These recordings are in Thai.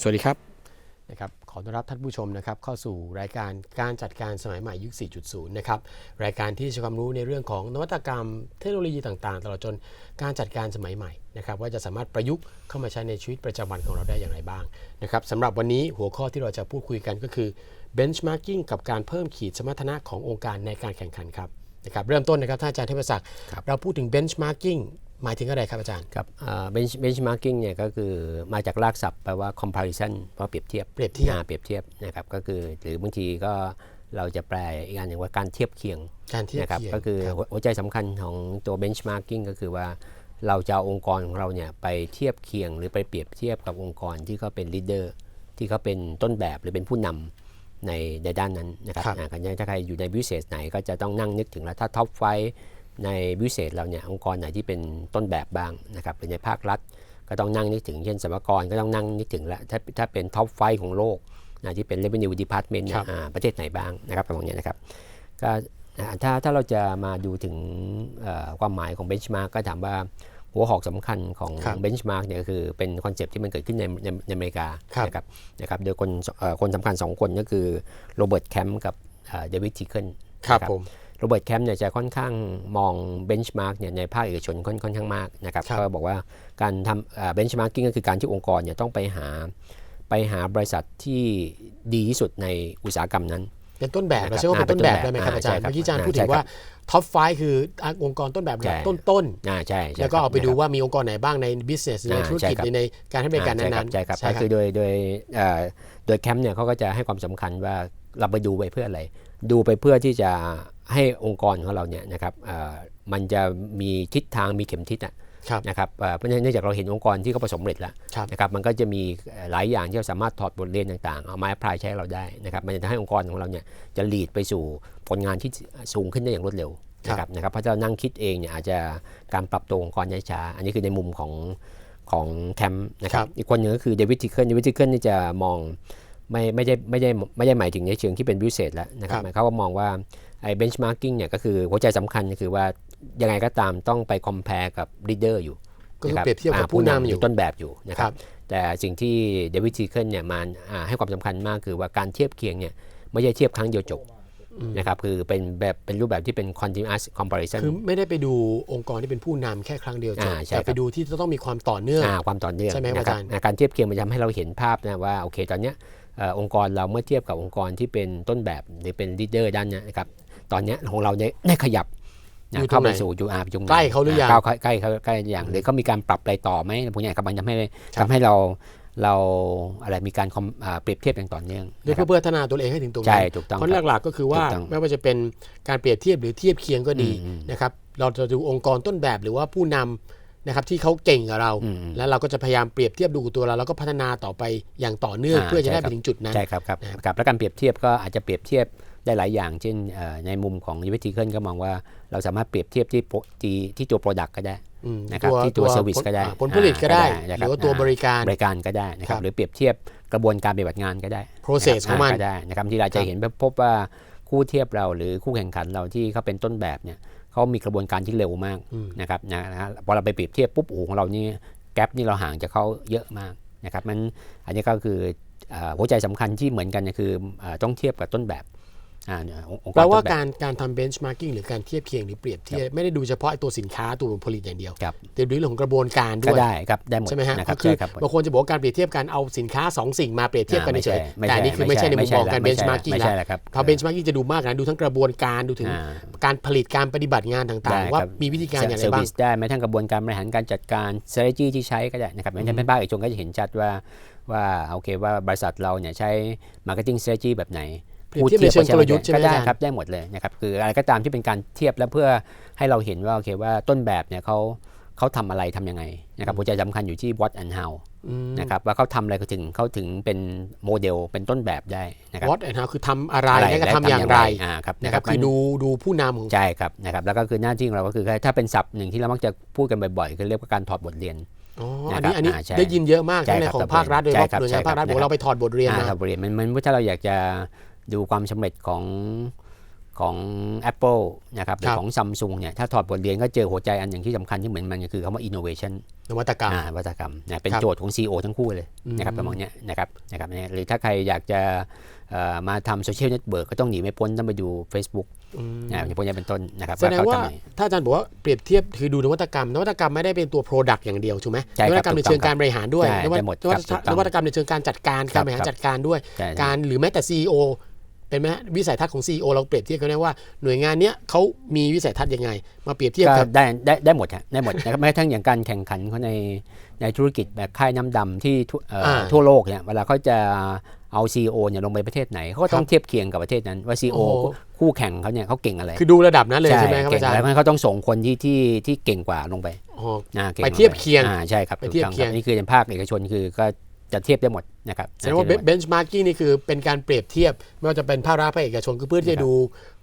สวัสดีครับนะครับขอต้อนรับท่านผู้ชมนะครับเข้าสู่รายการการจัดการสมัยใหม่ยุค 4.0 นะครับรายการที่จะความรู้ในเรื่องของนวัตกรรม เทคโนโลยีต่างๆ ตลอดจนการจัดการสมัยใหม่นะครับว่าจะสามารถประยุกต์เข้ามาใช้ในชีวิตประจำวันของเราได้อย่างไรบ้างนะครับสำหรับวันนี้หัวข้อที่เราจะพูดคุยกันก็คือ benchmarking กับการเพิ่มขีดสมรรถนะขององค์การในการแข่งขันครับนะครับเริ่มต้นนะครับท่านอาจารย์เทพศักดิ์เราพูดถึง benchmarking หมายถึงอะไรครับอาจารย์ ครับเบนช์เบนช์มาร์กิ้งเนี่ยก็คือมาจากรากศัพท์แปลว่า comparison แปลว่าเปรียบเทียบเปรียบเทียบอ่าเปรียบเทียบนะครับก็คือหรือบางทีก็เราจะแปลอีกอันหนึ่งว่าการเทียบเคียงการเทียบนะครับเคียงก็คือรับหัวหัวใจสำคัญของตัว benchmarking ก็คือว่าเราจะเอาองค์กรของเราเนี่ยไปเทียบเคียง หรือไปเปรียบเทียบกับองค์กรที่เขาเป็น leader ที่เขาเป็นต้นแบบหรือเป็นผู้นำในในด้านนั้นนะครับครับอ่าถ้าใครอยู่ในบิวเซสไหนก็จะต้องนั่งนึกถึงแล้วถ้าท็อปไฟ ในบิวเซสเราเนี่ยองค์กรไหนที่เป็นต้นแบบบ้างนะครับหรือในภาครัฐก็ต้องนั่งนึกถึงเช่นสมรกรก็ต้องนั่งนึกถึงแล้วถ้าถ้าเป็นท็อปไฟของโลกนะที่เป็น revenue department ครับอ่าประเทศไหนบ้างนะครับประมาณเนี้ยนะครับก็อ่าถ้าถ้าเราจะมาดูถึงเอ่อความหมายของ benchmark ก็ถามว่าหัวหอกสำคัญของครับ benchmark เนี่ยก็คือเป็นคอนเซปต์ที่มันเกิดขึ้นในในในอเมริกาครับนะครับนะครับโดยคนเอ่อคนสำคัญ 2 คนก็คือโรเบิร์ตแคมป์กับเดวิดทิเคิลครับผม โรเบิร์ตแคมป์เนี่ยจะค่อนข้างมองเบนช์มาร์กเนี่ยในภาคเอกชนค่อนค่อนข้างมากนะครับครับก็บอกว่าการทำเบนช์มาร์กิ้งก็คือการที่องค์กรเนี่ยต้องไปหาไปหาบริษัทที่ดีที่สุดในอุตสาหกรรมนั้น เป็นต้นแบบนะครับเราเชื่อว่าเป็นต้นแบบได้ไหมครับอ่าอาจารย์ใช่ครับเมื่อกี้อาจารย์อ่าพูดถึงใช่ครับว่าท็อปไฟคือองค์กรต้นแบบใช่ต้นต้นอ่าใช่ใช่ๆแล้วก็เอาไปครับดูนะครับว่ามีองค์กรไหนบ้างใน business ในอ่าธุรกิจใช่ครับหรือในการให้บริการอ่านั้นใช่ครับๆใช่ครับก็คือโดยโดยเอ่อโดยแคมป์เนี่ยเขาก็จะให้ความสำคัญว่าเราไปดูไปเพื่ออะไร ดูไปเพื่อที่จะ ให้องค์กรของเราเนี่ยนะครับเอ่อมันจะมีทิศทางมีเข็มทิศอะครับนะครับเอ่อเพราะฉะนั้นเนื่องจากเราเห็นองค์กรที่เขาประสบความสำเร็จแล้วครับนะครับมันก็จะมีเอ่อหลายอย่างที่เราสามารถถอดบทเรียนต่างๆ เอามาแอพพลายใช้เราได้นะครับมันจะทำให้องค์กรของเราเนี่ยจะลีดไปสู่ผลงานที่สูงขึ้นได้อย่างรวดเร็วนะครับนะครับเพราะถ้าเรานั่งคิดเองเนี่ยอาจจะการปรับตัวองค์กรช้าๆอันนี้คือในมุมของของแคมป์นะครัครับบอีกคนหนึ่งก็คือเดวิดทิเคิลเดวิดทิเคิลนี่จะมอง ไม่ไม่ได้ไม่ได้ไม่ได้หมายถึงในเชิงที่เป็นบิวเซตแล้วนะครับครับหมายเขามว่ามองว่าไอ้เบนช์มาร์กิ้งเนี่ยก็คือหัวใจสำคัญก็คือว่ายังไงก็ตามต้องไปคอมเพลกับลีดเดอร์อยู่ก็คือนะเปรียบเทียบกับผู้นำอยู่ต้นแบบอยู่นะคครัรับบแต่สิ่งที่เดวิดทีเคิลเนี่ยมาอ่าให้ความสำคัญมากคือว่าการเทียบเคียงเนี่ยไม่ใช่เทียบครั้งเดียวจบนะครับคือเป็นแบบเป็นรูปแบบที่เป็น continuous comparison คือไม่ได้ไปดูองค์กรที่เป็นผู้นำแค่ครั้งเดียวจบอ่าใช่แต่ครับไปดูที่จะต้องมีความต่อเนื่องอ่าความต่อเนื่องใช่ไหมครับนะครัอาจารย์อ่การเทียบเคียงมันจะทำให้เราเห็นภาพนะว่าโอเคตอนเนี้ยเอ่อองค์กรเราเมื่อเทียบกับองค์กรที่เป็นต้นแบบหรือเป็นลีดเดอร์ด้านเนี้ยนะครับตอนเนี้ยของเราได้ได้ขยับนะอยู่ตรงเข้าไปไหนสู่จุดอาจุดใกล้เขาหรือยังใกล้ใกล้เขาใกล้อย่างหรือเขามีการปรับอะไรต่อไหมพวกเนี้ยครับมันทำให้ทำให้เราเราอะไรมีการคอมอ่าเปรียบเทียบอย่างต่อเนื่องด้วยนะครับเพื่อพัฒนาตัวเองให้ถึงตรงใช่นั้นถูกต้องเพราะครับหลักๆก็คือว่าถูกต้องไม่ว่าจะเป็นการเปรียบเทียบหรือเทียบเคียงก็ดีอืมนะครับเราจะดูองค์กรต้นแบบหรือว่าผู้นำ นะครับที่เขาเก่งกับเราอืมแล้วเราก็จะพยายามเปรียบเทียบดูกับตัวเราแล้วก็พัฒนาต่อไปอย่างต่อเนื่องอ่าเพื่อจะได้ใช่ไปครับถึงจุดนั้นใช่ครับครับนะครับครับแล้วการเปรียบเทียบก็อาจจะเปรียบเทียบได้หลายอย่าง เช่นเอ่อในมุมของยูวิธีเคิลก็มองว่าเราสามารถเปรียบเทียบที่โปรที่ที่ตัว Product ก็ได้อืมนะครับที่ตัว service ก็ได้อ่าผลผลิตก็ได้อ่าก็ได้หรือว่าตัวบริการบริการก็ได้นะครัครับบหรือเปรียบเทียบกระบวนการปฏิบัติงานก็ได้ process ะของมันก็ได้นะครับที่เราจะเห็นพบว่าคู่เทียบเราหรือคู่แข่งขันเราที่เขาเป็นต้นแบบเนี่ย เขามีกระบวนการที่เร็วมากอืมนะครับนะนะฮะพอเราไปเปรียบเทียบปุ๊บโอ้โหของเรานี่แกลบนี่เราห่างจากเขาเยอะมากนะครับมันอันนี้ก็คือเอ่อหัวใจสำคัญที่เหมือนกันเนี่ยคือเอ่อต้องเทียบกับต้นแบบ อ่าเนี่ยององค์กแปลรว่าต้นแบบการการทำ benchmarking หรือการเทียบเคียงหรือเปรียบเทียบไม่ได้ดูเฉพาะไอ้ตัวสินค้าตัวผลิตอย่างเดียวครับแต่ดูเรื่องของกระบวนการด้ก็วยได้ครับได้หมดใช่ไหมฮะนะครัก็บคือใช่ครับบางคนจะบอกว่าการเปรียบเทียบการเอาสินค้าสองสิ่งมาเปรียบเทียบกันอ่าเฉยไม่ๆใช่แต่อันนี่คือไม่ใช่ในมุมมองการไม่ใช่ benchmarking ไม่แล้วใช่แล้วครับพอ benchmarking จะดูมากนะดูทั้งกระบวนการดูถึงอ่าการผลิตการปฏิบัติงานต่างได้ๆว่าครับมีวิธีการอย่างไรเซอร์บ้าวิงสได้แม้ทั้งกระบวนการบริหารการจัดการ strategy ที่ใช้ก็ได้นะครับอย่างเช่นเป็นภาคเอกชนก็จะเห็นชัดว่าว่าโอเคว่าบริษัทเราเนี่ยใช้ marketing strategy แบบไหน เปรียบเทียบในเชิงกลยุทธ์ใช่ไหมก็ได้อาจารย์ครับได้หมดเลยนะครับคืออะไรก็ตามที่เป็นการเทียบแล้วเพื่อให้เราเห็นว่าโอเคว่าต้นแบบเนี่ยเขาเขาทำอะไรทำยังไงนะครับหัวใจสำคัญอยู่ที่ what and how อืมนะครับว่าเขาทำอะไรเขาถึงเขาถึงเป็นโมเดลเป็นต้นแบบได้นะครับ what and how คือทำอะไรและก็ทำอย่างไรอ่าครับนะครับมันคือดูดูผู้นำของ ใช่ครับนะครับแล้วก็คือหน้าที่ของเราก็คือถ้าเป็นศัพท์หนึ่งที่เรามักจะพูดกันบ่อยๆคือเรียกว่าการถอดบทเรียน อ๋อ อันนี้ นะครับอันนี้อ่าใช่ได้ยินเยอะมากใช่ทั้งในครับของภาครัฐโดยเฉใช่พาะครับหน่วยงานใช่ครับภาครัฐบอกนะครับ เราไปถอดบทเรียนอ่ามาถอดบทเรียนมันมันถ้าเราอยากจะ ดูความสำเร็จของของ Apple นะครับหรืคอรับของซัมซุงเนี่ยถ้าถอดบทเรียนก็เจอหัวใจอันหนึ่งที่สำคัญที่เหมือนมันก็คือคำว่า innovation นวัตกรรมอ่านวัตกรรมนะเป็นครับโจทย์ของ CEO ทั้งคู่เลยอืมนะครับประมาณเนี้ยนะครับนะครับเนี่ยหรือถ้าใครอยากจะเอ่อมาทำโซเชียลเน็ตเวิร์กก็ต้องหนีไม่พ้นต้องไปดู Facebook อืมนะอย่างพวกนี้เป็นต้นนะครับแสดงเขว่าทำไงถ้าอาจารย์บอกว่าเปรียบเทียบคือดูนวัตกรรม นวัตกรรมไม่ได้เป็นตัว Product อย่างเดียวถูกไหมใช่นครับวัตกรรมในเชิงการบริหารด้วยใช่นวัตได้หมดนวัตครับถูกต้องนวัตกรรมในเชิงการจัดการครัการบบริหารครับจัดการด้วยใช่การหรือแม้แต่ CEO เป็นไหมฮะวิสัยทัศน์ของ CEO เราเปรียบเทียบกันได้ว่าหน่วยงานเนี้ยเขามีวิสัยทัศน์ยังไง มาเปรียบเทียบก็กับได้ได้ได้หมดฮะได้หมดนะครับแม้กระทั่งอย่างการแข่งขันเขาในในธุรกิจแบบค่ายน้ำดำที่ทั่วเอ่ออาทั่วโลกเนี่ยเวลาเขาจะเอา CEO เนี่ยลงไปประเทศไหนเขาก็ต้อคงรับเทียบเคียงกับประเทศนั้นว่า CEO โอ้โหคู่แข่งเขาเนี่ยเขาเก่งอะไร คือดูระดับนั้นเลยใช่ไหมครับเก่อางจารแล้วย์เพราะฉะนั้นเขาต้องส่งคนที่ที่ที่เก่งกว่าลงไปอ๋ออ่าก่งไปลงเทียบเคียงอ่าใช่ครับไปถูกเทียบต้องเคีคยรังบนี่คือเป็นภาคเอกชนคือก็ จะเทียบได้หมดนะครับแสดงว่าเทียบได้หมดเบนช์มาร์กิ้งนี่คือเป็นการเปรียบเทียบ ไม่ว่าจะเป็นภาครัฐภาคเอกชนคือเพื่อที่จะดู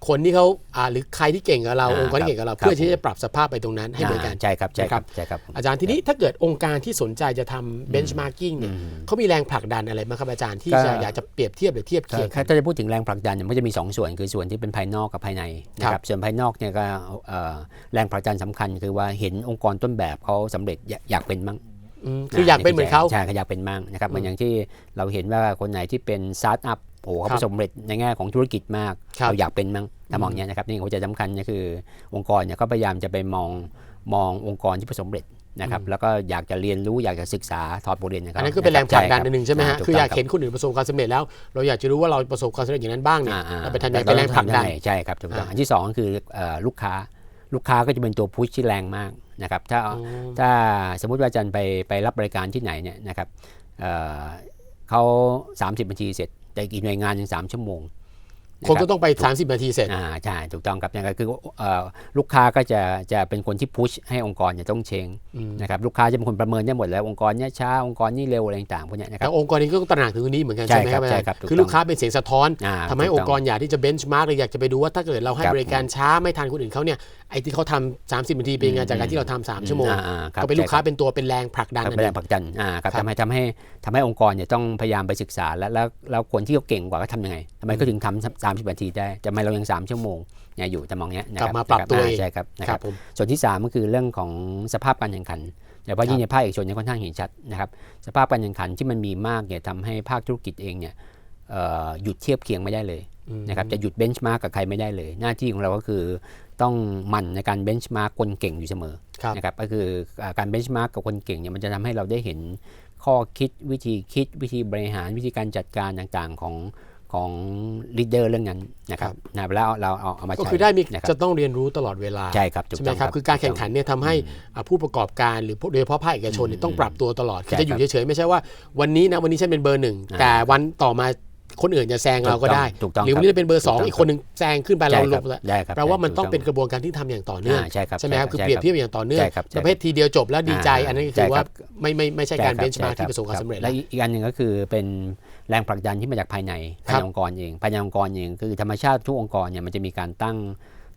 คนที่เขาอ่าหรือใครที่เก่งกับเราอ่าองค์กรที่เก่งกับเราครับเพื่อที่จะปรับสภาพไปตรงนั้นให้เหมือนกันาใช่ครับใช่ครับใช่ครับ อาจารย์ทีนี้ถ้าเกิดองค์การที่สนใจจะทำเบนช์มาร์กิ้งเนี่ยเขามีแรงผลักดันอะไรบ้างครับอาจารย์ที่ก็จะอยากจะเปรียบเทียบหรือเทียบก็เคียงกัถ้านจะพูดถึงแรงผลักดันเนี่ยมันก็จะมี 2 ส่วนคือส่วนที่เป็นภายนอกกับภายในนะคครัรับบส่วนภายนอกเนี่ยก็เอ่อแรงผลักดันสำคัญคือว่าเห็นองค์กรต้นแบบเขาสำเร็จอยากอยากเป็นมั่งอืม คืออยากเป็นเหมือนเขาใช่อยากเป็นมั่งนะครับเหมือนอย่างที่เราเห็นว่าคนไหนที่เป็นสตาร์ทอัพโอ้โหเขาครับประสบความสำเร็จในแง่ของธุรกิจมากครับเราอยากเป็นมั่งถ้ามองอย่างเนี้ยนะครับนี่หัวใจสำคัญก็คือองค์กรเนี่ยก็พยายามจะไปมองมององค์กรที่ประสบความสำเร็จนะครับแล้วก็อยากจะเรียนรู้อยากจะศึกษาถอดบทเรียนนะครับอันนั้นก็เป็นแรงผลักดันอันหนึ่งใช่ไหมฮะถูคืออยากต้งรับเห็นคนอื่นประสบความสำเร็จแล้ว เราอยากจะรู้ว่าเราประสบความสำเร็จอย่างนั้นบ้างเนี่ยอ่าๆเราไปทำยังไงเป็นแรงผลักดันเาใช่ครับถูกต้องอ่าอันที่สองก็คือเอ่อลูกค้าลูกค้าก็จะเป็นตัวพุชที่แรงมาก นะครับถ้าอ๋อถ้าสมมุติว่าอาจารย์ไปไปรับบริการที่ไหนเนี่ยนะครับเอ่อเขา30 นาทีเสร็จ แต่อีกหน่วยงานหนึ่งสามชั่วโมงะ คนรับก็ต้องไป 30 นาทีเสร็จ อ่าใช่ถูกต้องครับนั่นก็คือเอ่อลูกค้าก็จะจะเป็นคนที่พุชให้องค์กรเนี่ยต้องเชงอืมนะครับลูกค้าจะเป็นคนประเมินได้หมดแล้วองค์กรเนี้ยช้าองค์กรนี่เร็วอะไรต่างๆพวกเนี้ยนะคแต่รับองค์กรนี้ก็ต้องตระหนักถึงตรงนี้เหมือนกันใช่ใช่ไหมครับครับอาจารย์ใช่ครับถูกคือต้องลูกค้าเป็นเสียงสะท้อนอ่าทำให้ถูอกต้องงค์กรอยากที่จะเบนช์มาร์กหรืออยากจะไปดูว่าถ้าเกิดเราให้ครับบริการช้าไม่ทันคนอื่นเขาเนี่ยไอ้ที่เขาทำ30 นาทีเป็นยังไงจากการที่เราทำสามชั่วโมงอ่าๆครับก็เป็นลูกค้าใช่รับเป็นตัวเป็นแรงผลักดันครับนั่นเป็นเอแรงงผลักดันอ่าครับครับทำให้ทำให้ทำให้องค์กรเนี่ยต้องพยายามไปศึกษาแล้วแล้วแล้วคนที่เขาเก่งกว่าก็ทำยังไงทำไมเขาถึงทำสามสิบนาทีได้ทำไมเรายังสามชั่วโมงเนี่ยอยู่แต่มองเนี้ยนะกลัคบรับมาปรับตัวอ่าเองใช่ครับนะคครัรับบผมส่วนที่สามก็คือเรื่องของสภาพการแข่งขันแต่ว่ายิ่งในภาคเอกชนเนี่ยค่อนข้างเห็นชัดนะครับสภาพการแข่งขันที่มันมีมากเนี่ยทำให้ภาคธุรกิจเองเนี่ยเอ่อหยุดเทียบเคียงไม่ได้เลยอืมนะครับจะหยุดเบนช์มาร์กกับใครไม่ได้เลย หน้าที่ของเราก็คือต้องหมั่นในการเบนช์มาร์กคนเก่งอยู่เสมอครับนะครับก็คืออ่าการเบนช์มาร์กกับคนเก่งเนี่ยมันจะทำให้เราได้เห็นข้อคิดวิธีคิดวิธีบริหารวิธีการจัดการต่างๆของ ของลีดเดอร์เรื่องนั้นนะครับนะแล้วเราเอาเอามาก็ใช้คือได้มีนะครับจะต้องเรียนรู้ตลอดเวลาใช่ครับถูกใช่ไหมต้องครับคือการแข่งขันเนี่ยทำให้อ่าผู้ประกอบการหรือโดยเฉพาะภาคเอกชนเนี่ยต้องปรับตัวตลอดคือใช่จะอยู่ครับเฉยๆไม่ใช่ว่าวันนี้นะวันนี้ฉันเป็นเบอร์หนึ่งอ่าแต่วันต่อมา คนอื่นจะแซงเราก็ได้ ถูกต้องหรือวันนี้จะเป็นเบอร์สองถูกต้องอีกคนหนึ่งแซงขึ้นไปเราใช่ลครับงแล้วได้ครับแปลว่ามันถูต้องเป็นกระบวนการที่ทำอย่างต่อเนื่องอ่าใช่ครับใช่ไหมครับคือใช่เปรียบเทียบอย่างต่อเนื่องใช่ครับประเภททีเดียวจบแล้วดีใจอ่าอันนั้นก็ใช่คือคว่ารับไม่ไม่ไม่ใช่การใช่เบนช์มาร์กใช่ที่ประสบความสำเร็จและอีกอันหนึ่งก็คือเป็นแรงผลักดันที่มาจากภายในภายครัในบองค์กรเองภายในองค์กรเองคือธรรมชาติทุกองค์กรเนี่ยมันจะมีการตั้ง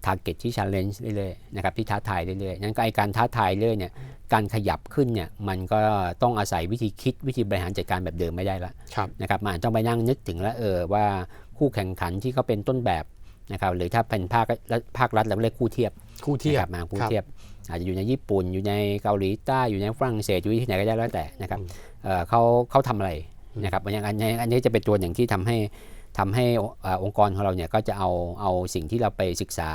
ทาร์เก็ตที่ challenge เรื่อยๆนะครับที่ท้าทายเรื่อยๆนั้นก็ไอการท้าทายเรื่อยเนี่ยการขยับขึ้นเนี่ยมันก็ต้องอาศัยวิธีคิดวิธีบริหารจัดการแบบเดิมไม่ได้ละครับนะครับมันต้องไปนั่งนึกถึงแล้วเออว่าคู่แข่งขันที่เขาเป็นต้นแบบนะครับหรือถ้าเป็นภาครัฐภาครัฐเราเรียกคู่เทียบคู่เทียนะบครับมาคู่ครับเทียบ อาจจะอยู่ในญี่ปุ่นอยู่ในเกาหลีใต้อยู่ในฝรั่งเศสอยู่ที่ไหนก็ได้แล้วแต่นะครับเอ่อเขาเขาทำอะไรนะครับอย่างอันนี้อันนี้จะเป็นตัวอย่างที่ทำให้ ทำให้เอ่อองค์กรของเราเนี่ยก็จะเอาเอาสิ่งที่เราไปศึกษา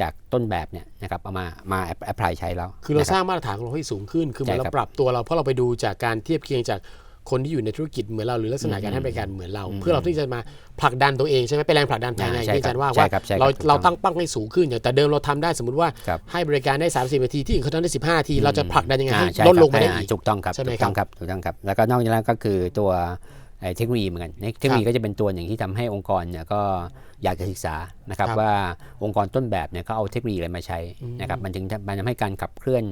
จากต้นแบบเนี่ยนะครับเอามามาแอพพลายใช้แล้ว คือเรานะสบร้างมาตรฐานของเราให้สูงขึ้น คือเหมือนใช่เราครับปรับตัวเราเพราะเราไปดูจากการเทียบเคียงจากคนที่อยู่ในธุรกิจเหมือนเราหรือลักษณะการให้บริการเหมือนเรา เพื่อเราที่จะมาผลักดันตัวเองใช่ไหมเป็นแรงผลักดันภายในอ่าใช่ที่อาจารย์ว่าใช่ว่าครับใช่ครับเราถูกต้องเราตั้งเป้าให้สูงขึ้นอย่างแต่เดิมเราทำได้สมมติว่าครับให้บริการได้30นาทีที่อื่นเขาทำได้15นาทีเราจะผลักดันยังไงอ่าให้ใช่ลดลงครับไปได้อ่าอีกถูกต้องครับใช่ไหมถูกต้องครับถูกต้องครับแล้วก็นอกจากนั้นก็คือตัวไอ้ เทคโนโลยีเหมือนกันเทคโนโลยีก็จะเป็นตัวหนึ่งที่ทำให้องค์กรเนี่ยก็อยากจะศึกษานะครับครับว่าองค์กรต้นแบบเนี่ยเขาเอาเทคโนโลยีอะไรมาใช้นะครับมันถึงมันทำให้การขับเคลื่อน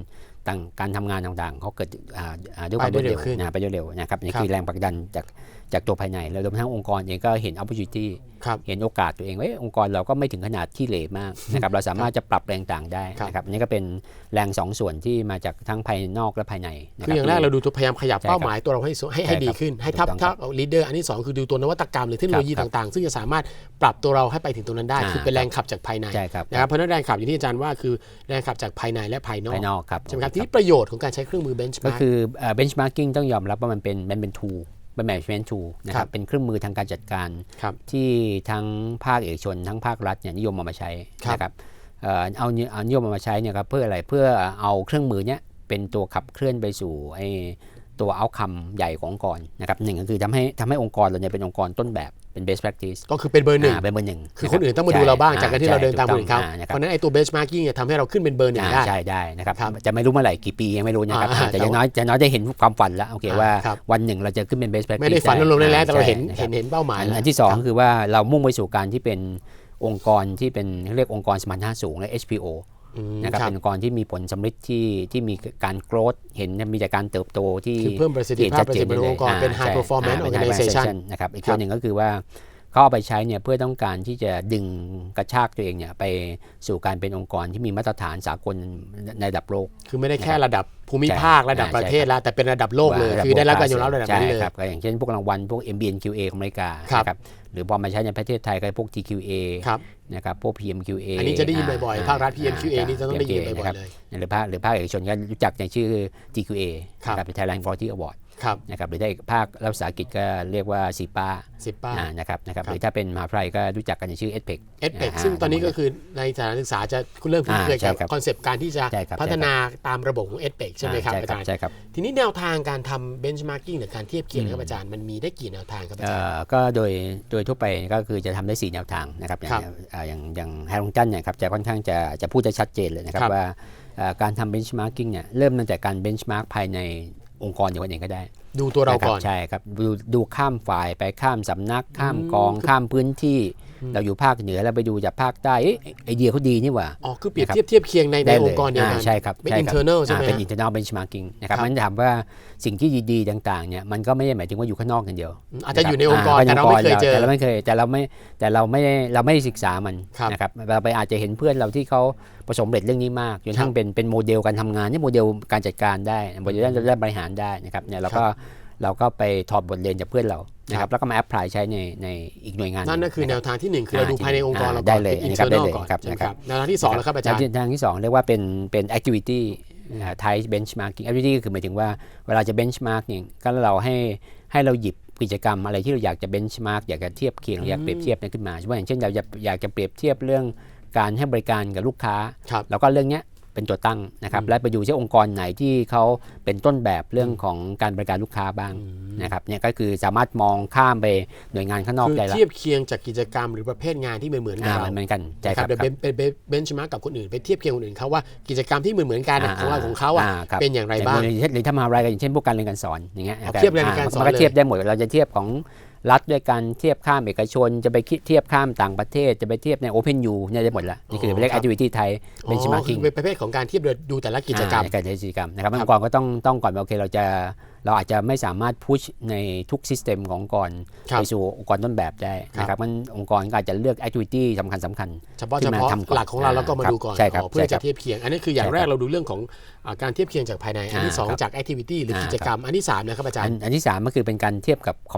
ต่างการทำงานต่างๆเขาเกิดอ่าอ่าด้วยความไปรได้วดเร็เร็ววขึ้นนะไปเร็วๆนะครับนี่ครับคือแรงผลักดันจากจากตัวภายในแล้วรวมทั้งองค์กรเองก็เห็น opportunity ครับเห็นโอกาสตัวเองว่าเอ้ยองค์กรเราก็ไม่ถึงขนาดที่เหลมากนะครับเราสามารถจะปรับแรงต่างได้ครับนะครับอันนี้ก็เป็นแรงสองส่วนที่มาจากทั้งภายนอกและภายในนะคืออย่างแรกเราดูตัวพยายามขยับใช่ครับเป้าหมายตัวเราให้สูให้ให้ใช่ครับดีขึ้น ให้ทับถูกต้องทับเอาลีดเดอร์อันที่สองคือดูตัวนวัตกรรมหรือเทคโนโลยีครับต่างๆ ซึ่งจะสามารถปรับตัวเราให้ไปถึงตรงนั้นได้อ่าคือเป็นแรงขับจากภายในใช่ครับนะครับเพราะฉะนั้นแรงขับอย่างที่อาจารย์ว่าคือแรงขับจากภายในและภายนอกภายนอกครับใช่ไหมครับทีนี้ประโยชน์ของการใช้เครื่องมือเบนช์ก็มาร์คือเอ่อ benchmarking ต้องยอมรับว่ามันเป็นมันเป็น tool เป็น management tool นะคครัรับบเป็นเครื่องมือทางการจัดการครับที่ทั้งภาคเอกชน ทั้งภาครัฐเนี่ยนิยมเอามาใช้ครับนะครับเอ่อเอาเนี่ยเอานิยมเอามาใช้เนี่ยครับเพื่ออะไรเพื่อเอาเครื่องมือเนี้ยเป็นตัวขับเคลื่อนไปสู่ไอ้ ตัวเอาคำใหญ่ขององค์กรนะครับหนึ่งก็คือทำให้ทำให้องค์กรเราเนี่ยเป็นองค์กรต้นแบบเป็น best practice ก็คือเป็นเบอร์หนึ่งอ่าเป็นเบอร์หนึ่งคือคนอื่นต้องมาดูเราบ้างจากการที่เราเดินตามคนอื่นเขาใช่ถูกเพต้องราะฉะนั้นไอ้ตัวเบนช์มาร์กิ้งเนี่ยทำให้เราขึ้นเป็นเบอร์หนึ่งอ่าได้ใช่ได้นะครับครับจะไม่รู้เมื่อไหร่กี่ปียังไม่รู้นะครับอ่าแต่อย่างน้อยจะน้อยได้เห็นความฝันแล้วโอเคอ่าว่าครับวันหนึ่งเราจะขึ้นเป็น best practice ไม่ได้ฝันลมๆแรงๆแต่เราเห็นใช่เห็นเห็นเป้าหมายอันแล้วอันที่สองคือว่าเรามุ่งไปสู่การที่เป็นองค์กรที่เป็นเรียกองค์กรสมรรถนะสูงและ HPO อืม นะครับครับเป็นองค์กรที่มีผลสำลิดที่ที่มีการโกรธเห็นมีแต่การเติบโตที่คือเพิ่มประสิทธิภาพประสิทธิภาพขององค์กรเป็น high performance อ่าเป็น organization organization นะครับอีกครัตับวหนึ่งก็คือว่า เขาเอาไปใช้เนี่ยเพื่อต้องการที่จะดึงกระชากตัวเองเนี่ยไปสู่การเป็นองค์กรที่มีมาตรฐานสากลในระดับโลก คือไม่ได้แค่ระดับภูมิภาคใช่ระดับอ่าประเทศใช่ครับแล้วแต่เป็นระดับโลกเลยว่าคือได้รับการยอมรับระดับนั้นเลยใช่ครับก็อย่างเช่นพวกรางวัลพวก MBNQA ของอเมริกาครับนะครับหรือพอมาใช้ในประเทศไทยก็พวก TQA ครับนะครับพวก PMQA อันนี้จะได้ยินบ่อยๆภาครัฐ PMQA นี่จะต้องได้ยินบ่นะอคยรับๆเลยหรือภาคหรือภาคเอกชนก็รู้จักในชื่อ TQA ครับนะครับเป็น Thailand Quality Award ครับนะครับหรือได้ภาครัฐวิสาหกิจก็เรียกว่า CIPA สิบป้าอ่านะครับนะครับครับหรือถ้าเป็นมหาวิทยาลัยก็รู้จักกันในชื่อ EdPEC เอสเปกอ่าซึ่งตอนนี้ก็คือในสถานศึกษาจะเริ่มคุ้นเคยอ่าใช่กับครับคอนเซปต์การที่จะใช่ครับพัฒนาตามระบบของเอสเปกใช่ไหมครับอาจารย์ใช่ครับ ทีนี้แนวทางการทำเบนช์มาร์กิ้งหรือการเทียบเคียงนะครับอาจารย์มันมีได้กี่แนวทางครับอาเอ่จารย์อก็โดยโดยทั่วไปก็คือจะทำได้ 4 แนวทางนะครับอย่างครับเอ่ออย่างอย่างแฮร์รงตันเนี่ยครับจะค่อนข้างจะจะพูดจะชัดเจนเลยนะครับครับ ว่าเอ่อการทำเบนช์มาร์กิ้งเนี่ยเริ่มตั้งแต่การเบนช์มาร์กภายใน องค์กรอย่างวันเองก็ได้ ดูตัวเราก่อนะคบใช่ครับ ดูดูข้ามฝ่ายไปข้ามสำนัก ข้ามกอง ข้ามพื้นที่ เราอยู่ภาคเหนือเราไปดูจากภาคใต้เอ๊ะไอเดียเขาดีนี่หว่าอ๋อคือเปรียบนะครับเทียบเทียบเคียงในในได้อเลงยค์กรเดียวกันอ่าใช่ครับเป็นใช่ครับ internal ใช่ไหมอ่าเป็นฮะ internal benchmarking นะครับครับมันถามว่าสิ่งที่ดีๆต่างๆเนี่ยมันก็ไม่ได้หมายถึงว่าอยู่ข้างนอกอย่างเดียว อาจจะอยู่ในองค์กราแต่เราไม่เคยเจอแต่เราไม่เคยแต่เราไม่แต่เราไม่ได้เราไม่ได้ศึกษามันครับนะครับเราไปอาจจะเห็นเพื่อนเราที่เขาประสบความสำเร็จเรื่องนี้มากจนทั้คงรับเป็นเป็นโมเดลการทำงานนี่โมเดลการจัดการได้โมเดลด้านด้านบริหารได้นะครับเนี่ยเราก็ เราก็ไปถอดบทเรียนจากเพื่อนเรานะคครัรับบแล้วก็มาแอพพลายใช้ในในอีกหน่วยงานหนั่นงก็คือแนวะรับทางที่หนึ่งคือเราอ่าดูภายในองค์กรอ่าเราได้ก่อนเลยเป็นอันนี้ครับ internal ได้เลยก่อนครับใช่ไหมนะครับแนวทางที่สองแล้วครับอาจารย์แนวทางที่สองเรียกว่าเป็นเป็น activity อ่า type benchmarking activity ก็คือหมายถึงว่าเวลาจะ benchmark เนี่ยก็เราให้ให้เราหยิบกิจกรรมอะไรที่เราอยากจะ benchmark อยากจะเทียบเคียงอยากเปรียบเทียบเนี่ยขึ้นมาเฉพาะอย่างเช่นเราอยากอยากจะเปรียบเทียบเรื่องการให้บริการกับลูกค้าครับแล้วก็เรื่องเนี้ย เป็นตัวตั้งนะครับ และไปดูที่องค์กรไหนที่เขาเป็นต้นแบบเรื่องของการบริการลูกค้าบ้างนะครับเนี่ยก็คือสามารถมองข้ามไปหน่วยงานข้างนอกคือได้ละเทียบเคียงจากกิจกรรมหรือประเภทงานที่เหมือนเหมือนๆกับอ่าเรามันเหมือนกันใช่นะคครัรับบเดี๋ยวเป็นเป็นเบนช์มาร์กกับคนอื่นไปเทียบเคียงคนอื่นเขาว่ากิจกรรมที่เหมือนเหมือนๆกันอะของเราของเขาอะครับเป็นอย่างไรบ้างหรือหรือถ้ามหาวิทยาลัยก็อย่างเช่นพวกการเรียนการสอนอย่างเงี้ยเอาเทียบเรียนการสอนมันก็เลยเทียบได้หมดเราจะเทียบของ รัฐด้วยกันเทียบข้ามเอกชน จะไปคิดเทียบข้ามต่างประเทศ จะไปเทียบใน Open U เนี่ยได้หมดละนี่คือเรียกครับ activity ไทยอ๋อ benchmarking คือเป็นประเภทของการเทียบดูแต่ละกิจกรรมอ่าในการกิจกรรมนะครับองค์กรก็ต้องต้องก่อนว่าโอเคเราจะเราอาจจะไม่สามารถพุชในทุกซิสเต็มขององค์กรครับไปสู่องค์กรต้นแบบได้นะครับมันองค์กรก็อาจจะเลือก activity สำคัญสำคัญเฉพาะขึ้เฉนมาพาะทำก่อนหลักของเราแล้วก็มาครับดูก่อนใช่ครับอ๋อเพื่อใช่ครัจะบเทียบเคียง อันนี้คืออย่างใช่แรคกรับเราดูเรื่องของอ่าการเทียบเคียงจากภายใน อันที่อ่าสองครับจาก activity หรืออ่ากิจกรรม อันที่สามนะครับอาจารอันย์ อันที่3ก็คือเป็นการเทียบกับค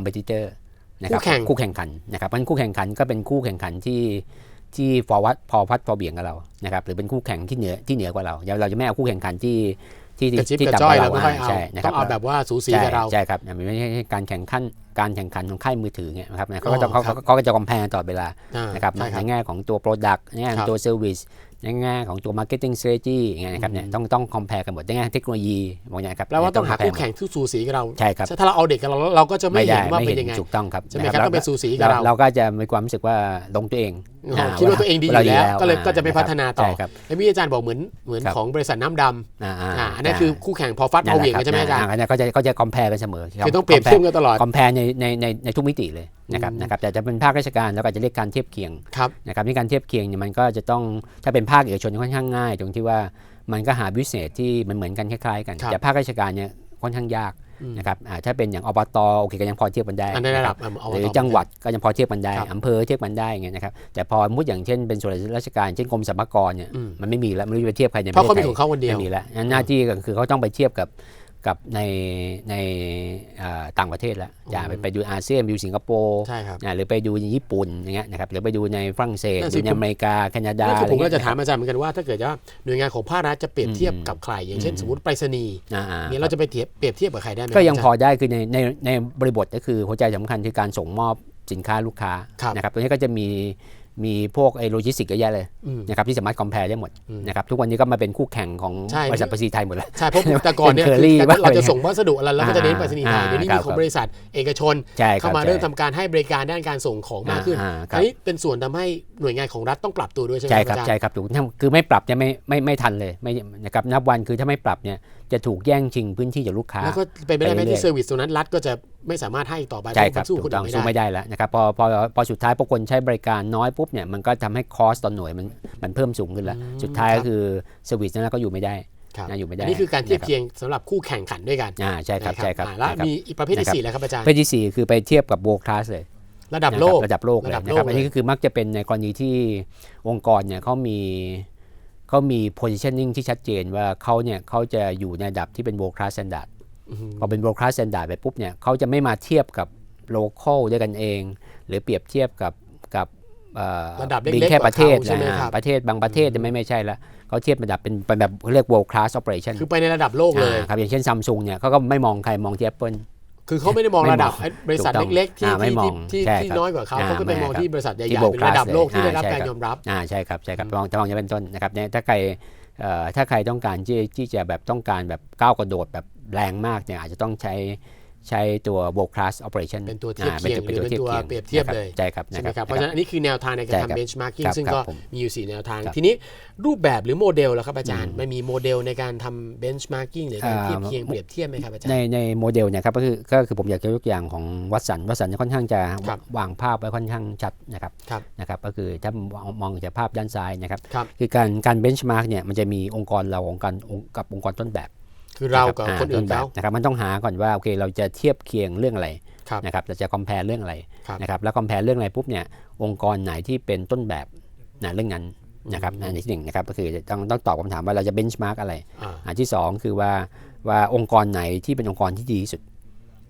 อมเพติเตอร์นะครับคู่แข่งคู่แข่งขันนะครับเพราะฉะนั้นคู่แข่งขันก็เป็นคู่แข่งขันที่ที่ฟอร์วัดพอพัดพอเบี่ยงกับเรานะครับหรือเป็นคู่แข่งที่เหนือที่เหนือกว่าเราเราจะไม่เอาคู่แข่งขันที่ที่กระชิบที่กระต่ำกจ้อยว่าเราเราไม่ค่อยเอาใช่นะคต้รัอบงเอาแบบว่าสูสีใช่กับเราใช่ครับไม่ใช่การแข่งขันการแข่งขันของค่ายมือถือเงี้ยนะครับเขาก็จะอ๋เขาอครับเขาก็จะคอมเพลตลอดเวลาอ่านะครับใช่คในรับแง่ของตัว Product ในแง่ขคอรังบตัว Service ในแง่ของตัว Marketing Strategy อย่างเงี้ยนะครับเนี่ยต้องต้องคอมเพลกันหมดในแง่เทคโนโลยีบางอย่างครับแปลว่าต้องหา compare คู่แข่งที่สูสีกับเราใช่ครับถ้าเราเอาเด็กกับเราเราก็จะไม่ไม่เห็ได้นว่าไม่เป็นเห็นยังไงถูกต้องครับใช่ไหมนะครับต้องเป็นสูสีกับเราเราเราก็จะมีความรู้สึกว่าลงตัวเองอ๋ออ่าคิดว่าตัวเองดีอยู่แล้วก็เลยอ่าก็จะไม่พัฒนาต่อใช่ครับแล้วมีอาจารย์บอกเหมือนเหมือนครับของบริษัทน้ำดำอ่าอ่าอันนั้นคือคู่แข่งพอฟัดพอเหวี่ยงกันใช่ไหมอาจารย์อันนั้นก็จะก็จะคอมเพลกันเสมอคือต้องเปรียบเทียบกันตลอดคอมเพลในในในในทุกมิติเลย นะครับนะครับแต่จะเป็นภาคราชการแล้วก็จะเรียกการเทียบเคียงครับนะครับที่การเทียบเคียงเนี่ยมันก็จะต้องถ้าเป็นภาคเอกชนค่อนข้างง่าย ตรงที่ว่ามันก็หาบิสเนสที่มันเหมือนกันคล้าย ๆ กันครับแต่ภาคราชการเนี่ยค่อนข้างยากนะครับอ่าถ้าเป็นอย่างอบตโอเคก็ยังพอเทียบกันได้อันในระดับนะคเอาหรือต่อจังหวัดก็ยังพอเทียบกันได้ครับอำเภอเทียบกันได้อย่างเงี้ยนะครับแต่พอมุดอย่างเช่นเป็นส่วนราชการเช่นกรมสรรพากรเนี่ยอืมมันไม่มีแล้วไม่รู้จะไปเทียบใครในเพราะเขาปมีทศของเขาคนเดียวไม่มีแล้วงั้นหน้าที่ก็คือเขาต้องไปเทียบกับ กับในในเอ่อต่างประเทศแล้วอย่าไปไปดูอาเซียนไปดูสิงคโปร์ใช่ครับนะหรือไปดูญี่ปุ่นอย่างเงี้ยนะครับหรือไปดูในฝรั่งเศสนั่นสิดูในอเมริกาแคนาดานั่นคือผมก็อไรจะเงี้ยถามอาจารย์เหมือนกันว่าถ้าเกิดว่าหน่วยงานของภาครัฐจะเปรียบเทียบกับใคร อย่างเช่นสมมติไปรษณีย์อ่าๆเนี่ยเราจะไปเทียบเปรียบเทียบกับใครได้ไหมก็ยังาพจารอได้คือในในในบริบทก็คือหัวใจสำคัญคือการส่งมอบสินค้าลูกค้าครับนะครับตัวนี้ก็จะมี มีพวกไอ้โลจิสติกส์เยอะแยะเลยอืมนะครับที่สามารถคอมเพลได้หมดอืมนะครับทุกวันนี้ก็มาเป็นคู่แข่งของใช่บริษัทประสิทธิไทยหมดแล้วใช่เพราะแต่ก่อนเนี่ยเป็นคือ Curly แต่บ้างเราอะไรจะส่งวัสดุอะไรแล้วก็จะเน้นไปรษณีย์ไทยอ่าเดี๋ยวนี้ครัมีบของบริษัทเอกชนใช่ครัเข้าบมาใช่เริ่มทำการให้บริการด้านการส่งของมากขึ้นอ่าครัอับนนี้เป็นส่วนทำให้หน่วยงานของรัฐต้องปรับตัวด้วยใช่ไหมใช่ครับอาจารย์ใช่ครับถูกถ้าคือไม่ปรับเนี่ยไม่ไม่ไม่ทันเลยไม่นะครับนับวันคือถ้าไม่ปรับเนี่ยจะถูกแย่งชิงพื้นที่จากลูกค้าแล้วก็เป็นไปได้ไหมไปเรื่อยๆที่เซอร์วิสตรงนั้นรัฐก็จะไม่สามารถให้อีกต่อไปใช่เพครับราะมันสู้ถูคนกต้อื่องนไม่สู้ได้ไม่ได้แล้วนะครับพอพอพอสุดท้ายพอคนใช้บริการน้อยปุ๊บเนี่ยมันก็ทำให้คอสต่อหน่วยมันมันเพิ่มสูงขึ้นแล้วอืมสุดท้ายครัก็บคือเซอร์วิสนั้นก็อยู่ไม่ได้ครับนะอยู่ไม่ได้อันนี้คือการเทียบนะคเคียงสำหรับคู่แข่งขันด้วยกันอ่าใช่ครับใช่ครับอ่าแล้วนะครับมีอีกประเภทที่นะครับสี่แล้วครับอาจารย์ประเภทที่สี่คือไปเทียบกับ world class เลยระดับโลกนะครับระดับโลกเลยระดับนะครับโลกอันนี้เลยก็คือมักจะเป็นในกรณีที่องค์กรเนี่ยเขามีเขามี positioning ที่ชัดเจนว่าเขาเนี่ยเขาจะอยู่ในระดับที่เป็น world class standard อืม พอเป็น world class standard ไปปุ๊บเนี่ยเขาจะไม่มาเทียบกับ local ด้วยกันเอง หรือเปรียบเทียบกับกับเอ่อระดับเล็กๆพียงแค่ประเทศกว่าเขาใช่ไหมนะครับประเทศบางประเทศจะไม่ไม่ใช่ละเขาเทียบระดับเป็นเป็นแบบเขาเรียก world class operation คือไปในระดับโลกเลยอ่าครับอย่างเช่นซัมซุงเนี่ยเขาก็ไม่มองใครมองที่ Apple คือเขาไม่ได้มองไม่มองระดับไอ้บริษัทถูกต้องเล็กๆ ที่อ่าไม่ที่มองที่ใช่ที่ครับน้อยกว่าเขาอ่าเขาก็ไปไม่มองครับที่บริษัทใหญ่ที่ๆ world เป็นระดับ class โลกที่เลยได้รับอ่าการใช่ครับยอมรับอ่าใช่ครับใช่ครับมองจะมองอย่างเป็นต้นนะครับเนี่ยถ้าใครเอ่อถ้าใครต้องการที่ที่จะแบบต้องการแบบก้าวกระโดดแบบ แรงมากเนี่ยอาจจะต้องใช้ใช้ตัว world class operation เป็นตัวเทียบอ่าเคียงหรือเป็นตัวเปรียบเทียบเลยใช่ครับใช่ไหมนะครับ เพราะฉะนั้นอันนี้คือแนวทางในการใช่ครับทำ benchmarking ครับซึ่งครับก็ผมมีอยู่ 4 แนวทางครับทีนี้รูปแบบหรือโมเดลแล้วครับอาจารย์มันมีโมเดลในการทำ benchmarking หรือการอ่าเทียบเคียงเปรียบเทียบไหมครับอาจารในย์ในโมเดลเนี่ยครับก็คือก็คือผมอยากจะยกตัวอย่างของวัตสันวัตสันเนี่ยค่อนข้างจะครับวางภาพไว้ค่อนข้างชัดนะครับครับนะครับก็คือถ้ามองมองจากภาพด้านซ้ายนะครับครับคือการการเบนช์มาร์กเนี่ยมันจะมีองค์กรเราองค์กรองค์กับองค์กรต้นแบบ คือเรากับอ่คนอื่นต้แบเขาบนะครับมันต้องหาก่อนว่าโอเคเราจะเทียบเคียงเรื่องอะไรครับนะครับเราจะคอมเพลเรื่องอะไรครับนะครับแล้วคอมเพลเรื่องอะไรปุ๊บเนี่ยองค์กรไหนที่เป็นต้นแบบนะเรื่องนั้นนะครับอันที่หนึ่งนะครับก็คือต้องต้องตอบคำถามว่าเราจะเบนช์มาร์กอะไรอ่าอันที่สองคือว่าว่าองค์กรไหนที่เป็นองค์กรที่ดีที่สุด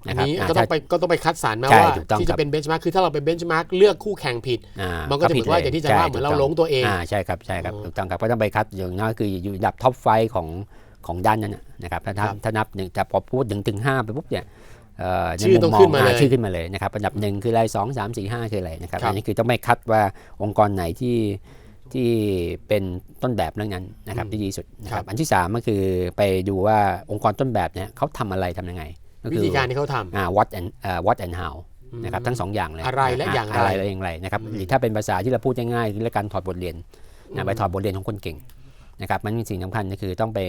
อันะนครับนี้อ่าก็ต้อถ้างไปก็ต้องไปคัดสรรมาใช่ว่าถูกต้องที่ครัจะบเป็น benchmark คือถ้าเราเป็น benchmark เลือกคู่แข่งผิดอ่ามันก็จะเหมือนว่าผิดอย่างที่อาจารย์ใช่ว่าเหมือนเราถูกหลต้องงตัวเองอ่าใช่ครับใช่ครับอ๋อถูกต้องครับก็ต้องไปคัดอย่างน้อยคืออยู่อันดับท็อปไฟของ ของด้านนั้นนะนะครับถ้าครัถ้าบถ้านับหนึ่งแต่พอพูดถึงถึงห้าไปปุ๊บเนี่ยเอ่ในชื่อต้องมุขึ้นมาเลยชื่อขึ้นมาเลยนะครับอันดับหนึ่งคืออะไรสองสามสี่ห้าคืออะไรนะครับครับอันนี้คือต้องไม่คัดว่าองค์กรไหนที่ที่เป็นต้นแบบเรื่องนั้นนะครับที่ดีที่สุดนะครับอันที่สามก็คือไปดูว่าองค์กรต้นแบบเนี่ยเขาทำอะไรทำยังไงก็วิคือธีการที่เขาทำอ่า what and เอ่อ what and how นะครับทั้งสองอย่างเลยอะไรและอย่างไรอะไรและอย่างไรนะครับหรือถ้าเป็นภาษาที่เราพูดง่ายๆคือเรื่องการถอดบทเรียนนะไปถอดบทเรียนของคนเก่ง นะครับมันสิ่งสำคัญก็คือต้องไป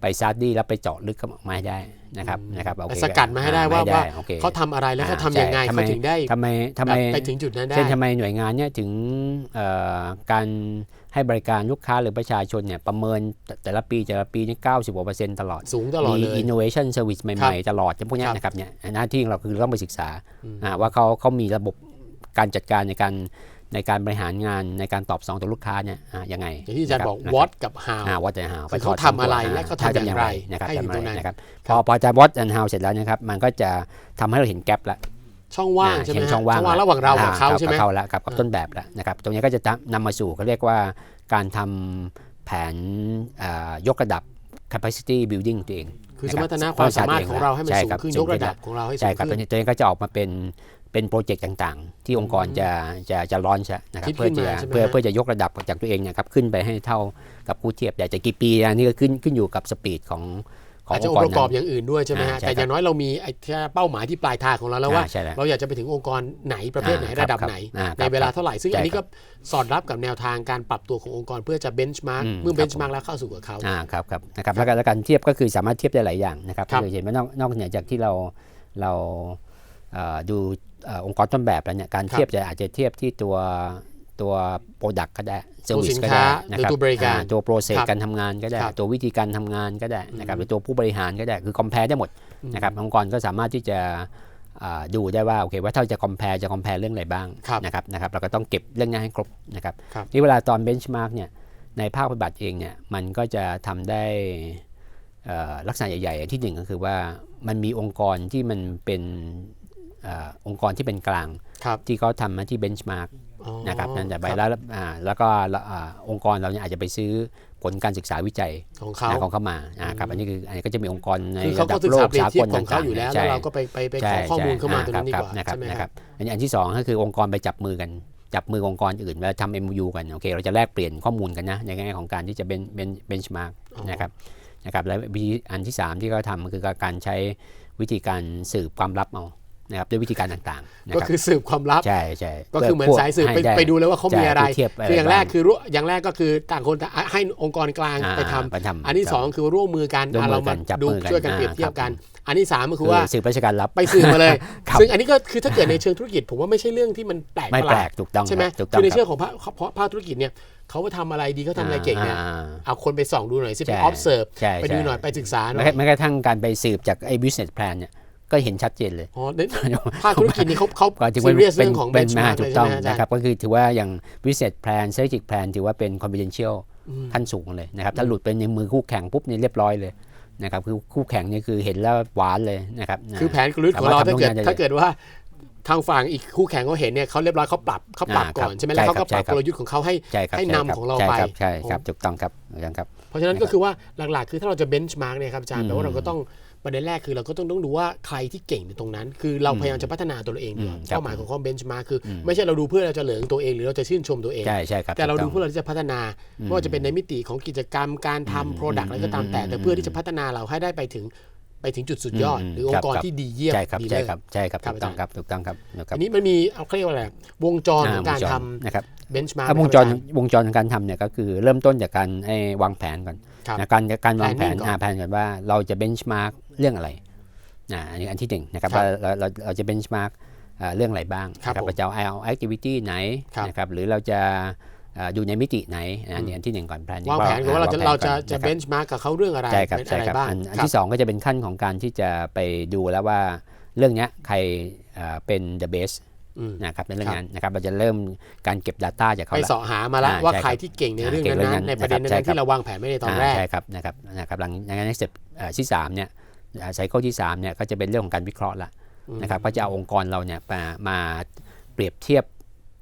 ไปซาร์ดี้แล้วไปเจาะลึกเข้ามาให้ได้นะครับนะครับโอแต่เคสกัดมาให้ได้ว่าอ่ว่าโอคเขาทำอะไรแล้วเขาอ่าทำยังไงใช่ทำไมเขาถึงได้ทำไมทำแบไมบไปถึงจุดนั้นได้เช่นทำไมหน่วยงานเนี่ยถึงเอ่อการให้บริการลูกค้าหรือประชาชนเนี่ยประเมินแต่แต่ละปีแต่ละปีนี่เก้าสิบกว่าเปอร์เซ็นต์ตลอด สูงตลอดมีเลย innovation service ใหครัม่บๆตลอดพวกเนี้ยครับนะครับเนี่ยหน้าที่ของเราคือต้องไปศึกษาอืมอ่าว่าเขาเขามีระบบการจัดการในการ ในการบริหารงานในการตอบสนองต่อลูกค้าเนี่ยอ่ายังไงอย่างที่อาจารย์บอกนะค what กับ how อ่า what and how คือเขาทำอะไรและเขาทำอย่างไรนะครับให้ถึงทำตอะรงไรนั้นนะครับพอพอจะ what and how เสร็จแล้วนะครับมันก็จะทำให้เราเห็นแกลบละช่องว่างอ่ใช่ไหมเห็นฮะช่องว่างระหว่างเรากับเขาอ่ใช่ไหมกับเขาแล้วกับกับต้นแบบแล้วนะครับตรงนี้ก็จะนำมาสู่เขาเรียกว่าการทำแผนอ่ายกระดับ capacity building ตัวเองคือสนะมรัรบรถนะความสามารถของเราให้มันใช่สูงครับขึ้นสูยงกขึ้ระนดับของเราให้สูใช่งครับขึ้ตัวนนี้ตัวนี้ก็จะออกมาเป็น เป็นโปรเจกต์ต่างๆ ที่องค์กรจะจะจะร้อนชะนะครับคิดเพื่อขึ้นจะมาใช่ไหมเพื่อฮะเพื่อจะยกระดับจากตัวเองเนะครับขึ้นไปให้เท่ากับคู่เทียบแต่จะกี่ปีอันนี้ก็ขึ้นขึ้นอยู่กับสปีดของของอาจอจะงอค์งกค์รประกอบนั้นอย่างอื่นด้วยใช่ไหมฮะอ่าใช่แต่ครับอย่างน้อยเรามีไอ้แค่เป้าหมายที่ปลายทางของเราแล้วว่าอ่าใช่แล้วเราอยากจะไปถึงองค์กรไหนประเภทไหนอ่าครับระดับไหนอ่าครับในเวลาเท่าไหร่ ซึ่งใช่อันนี้ครัก็บสอดรับกับแนวทางการปรับตัวขององค์กรเพื่อจะเบนช์มาร์กอืมเมื่อคเบรับนช์มาร์กแล้วเข้าสู่กับเขาอ่าครับครับนะครับแล้วก็แล้วการเทียบก็คือสามารถเทียบได้หลายอย่างนะครับครับเราเห็นว่านอกนอกเหนือจากที่เราเราเอ่อดูเอ่อองค์กรต้นแบบแล้วเนี่ยการเทียบจะอาจจะเทียบที่ตัวตัว Product ก็ได้ตัว Service สินก็ค้าได้หรือนะครับตัวบริการอ่ตัวโปรเซสครับการทำงานก็ได้ครับตัววิธีการทำงานก็ได้นะครับหรือตัวผู้บริหารก็ได้คือ compare ได้หมดนะครับองค์กรก็สามารถที่จะอ่าดูได้ว่าโอเคว่าถ้าจะ compare จะ compare เรื่องอะไรบ้างครับนะครับนะครับเราก็ต้องเก็บเรื่องนี้ให้ครบนะครับครับนี่เวลาตอน benchmark เนี่ยในภาคปฏิบัติเองเนี่ยมันก็จะทำได้เอ่อลักษณะใหญ่ ๆ ที่หนึ่งก็คือว่ามันมีองค์กรที่มันเป็นเออองค์กรที่เป็นกลางครับที่เขาทำมาที่ benchmark อ๋อนะครับนั่นแต่ไปครับแล้วอ่าแล้วก็อ่าองค์กรเราเนี่ยอาจจะไปซื้อผลการศึกษาวิจัยของเขานะของเขามานะครับอันนี้คืออันนี้ก็จะมีองค์กรในคือเขาระดัก็บศึกโลษากเปรียบสาเทีกยบลของเขาอยู่แล้วต่งๆแล้วใช่เราก็ไปไปไปขใช่อข้อมูลเข้ามาตใช่รงนั้นดีกว่านะครับใช่ไหมนะคครัรับบอันนี้อันที่สองก็คือองค์กรไปจับมือกันจับมือองค์กรอื่นเวลาทำ MOU กันโอเคเราจะแลกเปลี่ยนข้อมูลกันนะในแง่ของการที่จะเป็นเป็นเบนช์มาร์กอ๋อนะครับนะครับและวิธีอันที่สามที่เขาทำก็คือการใช้วิธีการสืบความลับเอา นะครับด้วยวิธีการต่างๆนะก็ครับคือสืบความลับ ใช่ใช่ก็คือเหมือนสายสืบไปให้ไปดูแล้วว่าเขามีอะไรใช่เทียบคืออย่างแรกบ้คือรู้อย่างแรกก็คือต่างคนต่างให้องค์กรกลางอ่าไปทำไปทำอันที่สองคือร่วมมือกันร่วมอะมืเราอกัมานจับดูมือกันช่วยกันอ่าเปรียบเทียบกันครับอันที่สามก็คือคือว่าสืบราชการลับ ไปสืบมาเลย ครับ ซึ่งอันนี้ก็คือถ้าเกิดในเชิงธุรกิจ ผมว่าไม่ใช่เรื่องที่มันแปลกไม่ประหแปลลาด กถูกต้องใช่ไหมรับถูกต้คือองในรับเชิงของภาคเพราะภาคธุรกิจเนี่ยเขาว่าทำอะไรดีเขาทำอะไรเก่งเนี่ยอ่า เอาคนไปส่องดูหน่อยสิไป ใช่ observe ใช่ไปดูใช่หน่อยไปศึกษาหน่แม้อยกระแม้กระทั่งการไปสืบจากไอ้ business plan เนี่ย ก็เห็นชัดเจนเลยอ๋อในภาคธุรกิจนี่เขาเขาก็ถือซีว่าเรียสเป็เรื่นองของเป็นมา benchmark ถูเลยกใช่ต้องไหมอาจารนะย์ครับ ก็คือถือว่าอย่าง business plan strategic plan ถือว่าเป็น confidential อืมขั้นสูงเลยนะครับ ถ้าหลุดไปในมือคู่แข่งปุ๊บเนี่ยเรียบร้อยเลยนะครับคือคู่แข่งเนี่ยคือเห็นแล้วหวานเลยนะครับ คือแผนกลยุทธ์ของเราสามารถถ้าเกิดทำงานได้เลยถ้าเกิดว่าทางฝั่งอีกคู่แข่งเขาเห็นเนี่ยเขาเรียบร้อยเขาปรับเขาปรับอ่าก่อนครับใช่ไหมแล้วเขาก็ใช่ปครัรับบกลยุทธ์ของเขาให้ใช่ครับให้ใช่นำของเราใช่ไปครับใช่ครับโอ้ถูกต้องครับถูกต้องครับ เพราะฉะนั้นก็คือว่าหลักๆ คือถ้าเราจะเบนช์มาร์กเนี่ยครับอาจารย์แปลว่าเราก็ต้อง ประเด็นแรกคือเราก็ต้องต้องดูว่าใครที่เก่งในตรงนั้น คือเราพยายามจะพัฒนาตัวเราเองดีกว่าอืมครับเป้าหมายของข้อเบนช์มาร์กคืออไม่ใช่เราดูเพื่อเราจะเหลืองตัวเองหรือเราจะชื่นชมตัวเองใช่ใช่ครับแต่เราดูถูกเพื่อเราที่จะพัฒนาไม่ว่าจะเป็นในมิติของกิจกรรมการทำโปรดักต์อะไรก็ตามแต่แต่เพื่อที่จะพัฒนาเราให้ได้ไปถึง ไปถึงจุดสุดยอดอืมหรือองค์กรครับที่ดีเยี่ยมใช่ครับดีใช่เลิศครับใช่ครับครับถูกต้องอาจารย์ครับถูกต้องครับนะครับอันนี้มันมีเอาเขาเรียกว่าอะไรวงจรของการวงจทำนะครับเบนช์มาร์กถ้าวงจรวงจรของการทำเนี่ยก็คือเริ่มต้นจากการไอ้วางแผนก่อนครับนะการการวางแผน Planning ก่อนอ่าแผนก่อนว่าเราจะเบนช์มาร์กเรื่องอะไรอ่าอันนี้อันที่หนึ่งนะครับครับว่าเราเราเราจะเบนช์มาร์กเรื่องอะไรบ้างครับนะผมเราจะเอาเอาแอคทิวิตี้ไหนครับนะครับหรือเราจะ อ่าดูในมิติไหนอันนี้อันที่หนึ่งก่อนแผนวางแผนกันว่าเราจะเราจะจะเบนช์ช์มาร์กกับเขาเรื่องอะไรใช่ครับเป็นใช่อะไรครับบ้างอันอันครับที่สองก็จะเป็นขั้นของการที่จะไปดูแล้วว่าเรื่องเนี้ยใครอ่าเป็น the best อืมนะครับในเรื่องนั้นนะครับเราจะเริ่มการเก็บ Data จากเขาไปละเสาะหามาแล้วอ่าว่าใช่ใครครับที่เก่งในอ่าเรื่องเก่งเรื่องนั้นนั้นๆในประเด็นนะครับนั้นๆใช่ครับที่เราวางแผนไม่ในตอนแรกใช่ครับนะครับนะครับหลังจากนั้นสเต็ปที่3เนี่ยไซเคิลที่3เนี่ยก็จะเป็นเรื่องของการวิเคราะห์ละนะครับก็จะเอาองค์กรเราเนี่ยมามาเปรียบเทียบ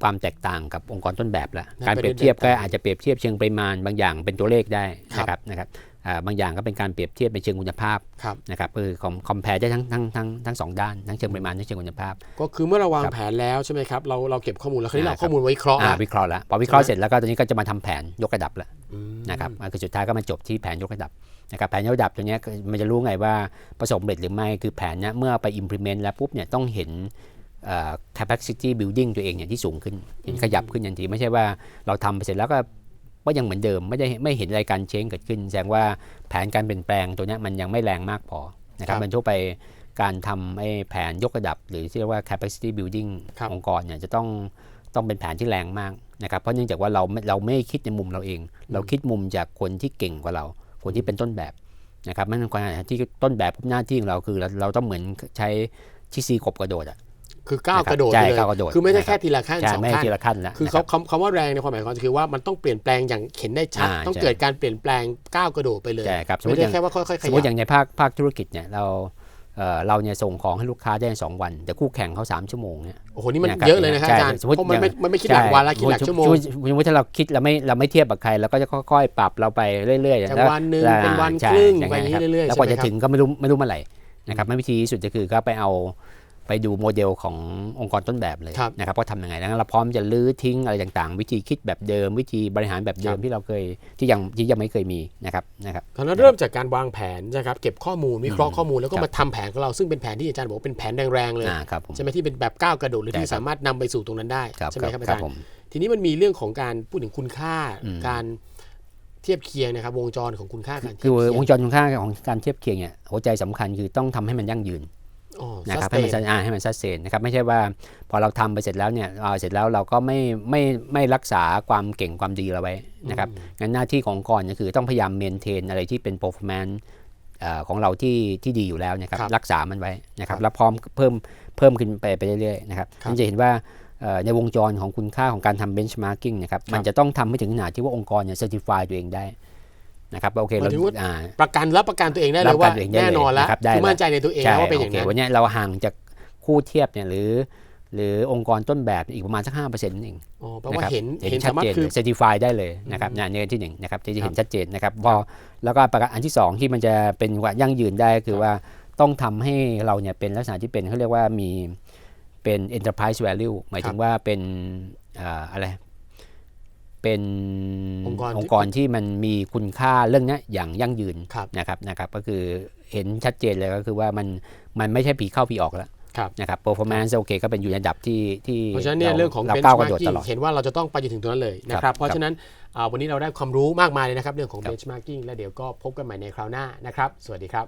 ความแตกต่างกับองค์กรต้นแบบละในการประเปเด็รีนยบเทียบก็ต่างๆอาจจะเปรียบเทียบเชิงปริมาณบางอย่างเป็นตัวเลขได้ครับนะครับนะครับอ่าบางอย่างก็เป็นการเปรียบเทียบในเชิงคุณภาพครับนะครับคือคอมคอมเพลได้ทั้งทั้งทั้งทั้งสองด้านทั้งเชิงปริมาณทั้งเชิงคุณภาพ ก็คือเมื่อเราวางครับแผนแล้วใช่ไหมครับเราเราเก็บข้อมูลแล้วคราวนี้อ่าเราข้อมูลไว้วิเคราะห์อ่าละวิเคราะห์แล้วพอวิเคราะห์ใช่ไหมเสร็จแล้วก็ตอนนี้ก็จะมาทำแผนยกระดับละอืมนะครับอ่าคือสุดท้ายก็มาจบที่แผนยกระดับนะครับแผนยกระดับตัวเนี้ยคือมันจะรู้ไงว่าประสบความสำเร็จหรือไม่คือแผนเนี้ยเมื่อไป implement แล้วปุ๊บเนี่ยต้องเห็นเอ่อ capacity building ตัวเองเนี่ยที่สูงขึ้นเห็นขยับขึ้นทันทีไม่ใช่ว่าเราทำไปเสร็จแล้วก็ก็ยังเหมือนเดิมไม่ได้ไม่เห็นอะไรการเชงเกิดขึ้น แสดงว่าแผนการเปลี่ยนแปลงตัวเนี้ยมันยังไม่แรงมากพอนะครับมันทั่วไปการทำไอ้แผนยกระดับ หรือที่เรียกว่า capacity building ครับองค์กรเนี่ยจะต้องต้องเป็นแผนที่แรงมากนะครับเพราะเนื่องจากว่าเราไม่เราไม่คิดในมุมเราเอง เราคิดมุมจากคนที่เก่งกว่าเรา คนที่เป็นต้นแบบนะครับมันความที่ต้นแบบหน้าที่ของเราคือเราเราต้องเหมือนใช้ที่ซีกบกระโดดอะ คือก้าวนะครับกระโดดใช่ไปเลยก้าวกระโดดคือไม่ได้นะครับแค่ทีละขั้นใช่สองไม่ให้ขั้นทีละขั้นแล้วคือนะเขารับคำคำว่าแรงในความหมายของคือว่ามันต้องเปลี่ยนแปลงอย่างเห็นได้ชัดอ่าต้องใช่เกิดการเปลี่ยนแปลงก้าวกระโดดไปเลยใช่ครับสมมไม่ติอได้ย่างแค่ว่าค่อยๆขสมมยัติอบย่างในภาคภาคธุรกิจเนี่ยเราเอ่อเราเนี่ยส่งของให้ลูกค้าได้สองวัน แต่คู่แข่งเขาสามชั่วโมงเนี่ยโอ้โหนี่มันนะครับเยอะเลยนะครับใช่อาจารย์สมมุติเพราะมันไม่อย่างมันไม่คิดหลักวันละคิดหลักชั่วโมงสมมติถ้าเราคิดเราไม่เราไม่เทียบกับใครเราก็จะค่อยๆ ปรับเราไปเรื่อยๆจากแล้ววันหนึ่งอ่าเป็นวันใช่ครึ่งอย่างไปนั้นอย่างนี้ครับเรื่อยๆแล้วกว่าใช่จะไหมครับถึงก็ไม่รู้ไม่รู้เมื่อไหร่นะครับไม่วิธีที่สุดก็คือก็ไปเอา ไปดูโมเดลขององค์กรต้นแบบเลยครับนะครับว่าทำยังไงแล้วเราพร้อมจะลื้อทิ้งอะไรต่างๆ วิธีคิดแบบเดิม วิธีบริหารแบบเดิครัมบที่เราเคยที่ยังที่ยังไม่เคยมีนะครับนะครับตอนนั้นเริ่มจากการวางแผนนะครับเก็บข้อมูลวิเคราะห์อืมข้อมูลแล้วก็ครับมาทำแผนของเราซึ่งเป็นแผนที่อาจารย์บอกว่าเป็นแผนแรงๆเลยอ่าครับผมใช่ไหมที่เป็นแบบก้าวกระโดดหรือใช่ที่ครับสามารถนำไปสู่ตรงนั้นได้ครับใช่ไหมครับอาครัจารย์ผมทีนี้มันมีเรื่องของการพูดถึงคุณค่าอืมการเทียบเคียงนะครับวงจรของคุณค่าการเทีคืยบอเคียงวงจรคุณค่าของการเทียบเคียงเนี่ยหัวใจสำคัญคือต้องทำให้มันยั่งยืนอ๋อ นะครับให้มัน sustain อ่าให้มันซัสเซนนะครับไม่ใช่ว่าพอเราทำไปเสร็จแล้วเนี่ยอ่าเสร็จแล้วเราก็ไม่ไม่ไม่รักษาความเก่งความดีเราไว้นะครับงั้นหน้าที่ขององค์กรก็คือต้องพยายามเมนเทนอะไรที่เป็น performance เอ่อของเราที่ที่ดีอยู่แล้วนะครับครับรักษามันไว้นะครัครับบแล้วพร้อมเพิ่มเพิ่มขึ้นไปไปเรื่อยๆนะครับครับนั่นจะเห็นว่าเอ่อในวงจรของคุณค่าของการทำ benchmarking นะครับครับมันจะต้องทำให้ถึงขนาดที่ว่าองค์กรเนี่ย certify ตัวเองได้ นะครับว่าโอเคหมายถึงว่าอ่าประกันรับประกันตัวเองได้เลรัยบประว่ากันตัวเองได้เลยแน่นอนแล้วนะครับได้คือแล้วมั่นใจในตัวเองใช่แล้วว่าเป็นอย่างโอเคนั้นวันเนี้ยเราห่างจากคู่เทียบเนี่ยหรือ หรือองค์กรต้นแบบอีกประมาณสักห้าเปอร์เซ็นต์เองอ๋อแปลนะว่าครับเห็นเห็นเห็นชัดสามารถเจนคือเซอร์ติฟายได้เลยนะครับเนี่ยเนี่ยที่หนึ่งนะครับที่จะเห็นชัดเจนนะครับพอแล้วก็ประการอันที่สองที่มันจะเป็นว่ายั่งยืนได้คือว่าต้องทำให้เราเนี่ยเป็นลักษณะที่เป็นเขาเรียกว่ามีเป็น enterprise value หมายถึงว่าเป็นอ่าอะไร เป็นองค์กรที่องค์กรที่มันมีคุณค่าเรื่องเนี้ยอย่างยั่งยืนครับนะครับนะครับ ก็คือเห็นชัดเจนเลยก็คือว่ามันมันไม่ใช่ผีเข้าผีออกแล้วครับนะครับ performance โอเคก็เป็นอยู่ในระดับที่ที่เพราะฉะนั้นเนี่ยเรื่องของเราก้าวกระโดดต benchmarking ลอดเห็นว่าเราจะต้องไปจนถึงตรงนั้นเลยนะคครัรับบเพราะฉะนั้นอ่าวันนี้เราได้ความรู้มากมายเลยนะครับ เรื่องของครับ benchmarking และเดี๋ยวก็พบกันใหม่ในคราวหน้านะครับ สวัสดีครับ